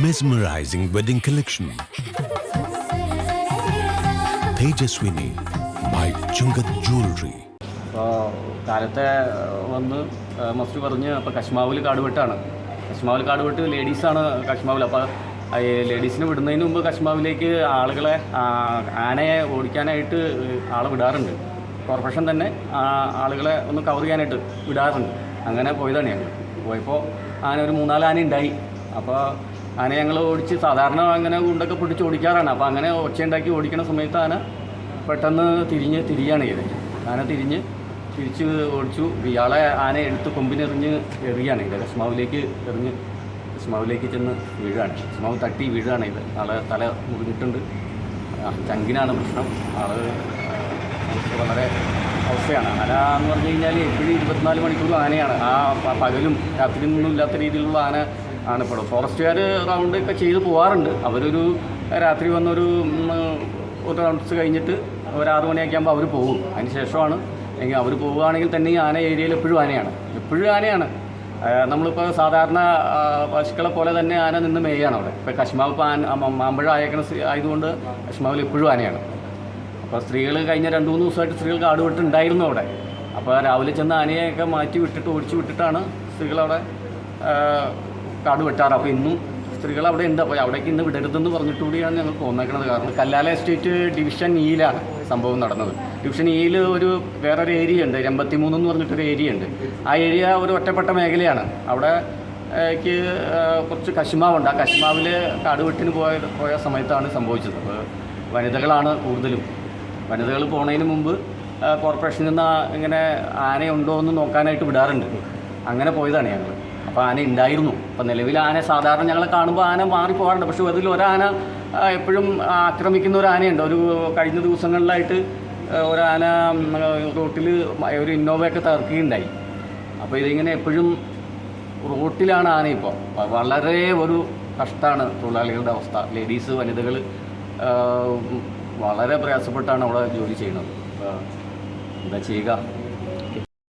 mesmerizing wedding collection Tejaswini by Chungath jewellery കാലത്തെ വന്ന് must പറഞ്ഞ് അപ്പോൾ കശ്മാവിൽ കാടുവെട്ടാണ്. കശ്മാവിൽ കാടുവെട്ട് ലേഡീസാണ് കശ്മാവിൽ അപ്പോൾ ലേഡീസിനെ വിടുന്നതിന് മുമ്പ് കശ്മാവിലേക്ക് ആളുകളെ ആനയെ ഓടിക്കാനായിട്ട് ആളെ വിടാറുണ്ട്. കോർപ്പറേഷൻ തന്നെ ആളുകളെ ഒന്ന് കവർ ചെയ്യാനായിട്ട് വിടാറുണ്ട്. അങ്ങനെ പോയതാണ് ഞങ്ങൾ. പോയപ്പോൾ ആന ഒരു മൂന്നാൽ ആന ഉണ്ടായി അപ്പോൾ ആന ഞങ്ങൾ ഓടിച്ച് സാധാരണ അങ്ങനെ ഗുണ്ടൊക്കെ പിടിച്ച് ഓടിക്കാറാണ്. അപ്പോൾ അങ്ങനെ ഒച്ചയുണ്ടാക്കി ഓടിക്കുന്ന സമയത്ത് ആന പെട്ടെന്ന് തിരിഞ്ഞ് തിരിയാണ് ചെയ്തത്. ആന തിരിഞ്ഞ് തിരിച്ച് ഓടിച്ചു. ഇയാളെ ആന എടുത്ത് കൊമ്പിനെറിഞ്ഞ് എറിയാണ് ഇത് കസ്മാവിലേക്ക് എറിഞ്ഞ് കസ്മാവിലേക്ക് ചെന്ന് വീഴാണ്. കസ്മാവ് തട്ടി വീഴാണ് ഇത് ആളെ തല മുറിഞ്ഞിട്ടുണ്ട്. ചങ്കിനാണ് പ്രശ്നം. ആൾ വളരെ അവസ്ഥയാണ്. ആന എന്ന് പറഞ്ഞു കഴിഞ്ഞാൽ എപ്പോഴും ഇരുപത്തിനാല് മണിക്കൂറും ആനയാണ്. ആ പകലും പകലും രാത്രിയൊന്നും ഇല്ലാത്ത രീതിയിലുള്ള ആന ആണ് ഇപ്പോൾ. ഫോറസ്റ്റുകാർ റൗണ്ട് ഒക്കെ ചെയ്ത് പോകാറുണ്ട് അവരൊരു രാത്രി വന്നൊരു ഒരു റൗണ്ട്സ് കഴിഞ്ഞിട്ട് ഒരു ആറ് മണിയൊക്കെ ആകുമ്പോൾ അവർ പോകും. അതിന് ശേഷമാണ് എങ്കിൽ അവർ പോവുകയാണെങ്കിൽ തന്നെ ഈ ആന ഏരിയയിൽ എപ്പോഴും ആനയാണ്. എപ്പോഴും ആനയാണ്. നമ്മളിപ്പോൾ സാധാരണ പശുക്കളെ പോലെ തന്നെ ആന നിന്ന് മേയാണ് അവിടെ. ഇപ്പോൾ കശ്മാവ് ഇപ്പോൾ ആന മാമ്പഴ ആയേക്കണ ആയതുകൊണ്ട് കശ്മാവിൽ എപ്പോഴും ആനയാണ്. അപ്പോൾ സ്ത്രീകൾ കഴിഞ്ഞ രണ്ട് മൂന്ന് ദിവസമായിട്ട് സ്ത്രീകൾ കാട് വിട്ടുണ്ടായിരുന്നു അവിടെ. അപ്പോൾ രാവിലെ ചെന്ന് ആനയെയൊക്കെ മാറ്റി വിട്ടിട്ട് ഓടിച്ചു വിട്ടിട്ടാണ് ആ, കാട് വെട്ടാറ്. അപ്പോൾ ഇന്നും സ്ത്രീകൾ അവിടെ ഉണ്ട്. അപ്പോൾ അവിടേക്ക് ഇന്ന് വിടരുതെന്ന് പറഞ്ഞിട്ട് കൂടിയാണ് ഞങ്ങൾ തോന്നേക്കുന്നത് കാരണം കല്ലാല എസ്റ്റേറ്റ് ഡിവിഷൻ ഇയിലാണ് സംഭവം നടന്നത്. ഡിവിഷൻ ഇയിൽ ഒരു വേറൊരു ഏരിയ ഉണ്ട്. എൺപത്തിമൂന്ന് എന്ന് പറഞ്ഞിട്ടൊരു ഏരിയ ഉണ്ട്. ആ ഏരിയ ഒരു ഒറ്റപ്പെട്ട മേഖലയാണ്. അവിടെ ക്ക് കുറച്ച് കശുമാവുണ്ട്. ആ കശുമാവിൽ കാടുവെട്ടിന് പോയ പോയ സമയത്താണ് സംഭവിച്ചത്. അപ്പോൾ വനിതകളാണ് കൂടുതലും. വനിതകൾ പോണതിന് മുമ്പ് കോർപ്പറേഷനിൽ നിന്ന് ഇങ്ങനെ ആനയുണ്ടോ എന്ന് നോക്കാനായിട്ട് വിടാറുണ്ട്. അങ്ങനെ പോയതാണ് ഞങ്ങൾ അപ്പോൾ ആന ഉണ്ടായിരുന്നു അപ്പോൾ നിലവിൽ ആന സാധാരണ ഞങ്ങൾ കാണുമ്പോൾ ആന മാറി പോകാറുണ്ട് പക്ഷേ അതിൽ ഒരാന എപ്പോഴും ആക്രമിക്കുന്ന ഒരു ആനയുണ്ട്. ഒരു കഴിഞ്ഞ ദിവസങ്ങളിലായിട്ട് ഒരു ഒരാന റോട്ടിൽ ഒരു ഇന്നോവയൊക്കെ തകർക്കുകയുണ്ടായി. അപ്പോൾ ഇതിങ്ങനെ എപ്പോഴും റോട്ടിലാണ് ആന ഇപ്പോൾ വളരെ ഒരു കഷ്ടമാണ് തൊഴിലാളികളുടെ അവസ്ഥ. ലേഡീസ് വനിതകൾ വളരെ പ്രയാസപ്പെട്ടാണ് അവിടെ ജോലി ചെയ്യുന്നത്. എന്താ ചെയ്യുക?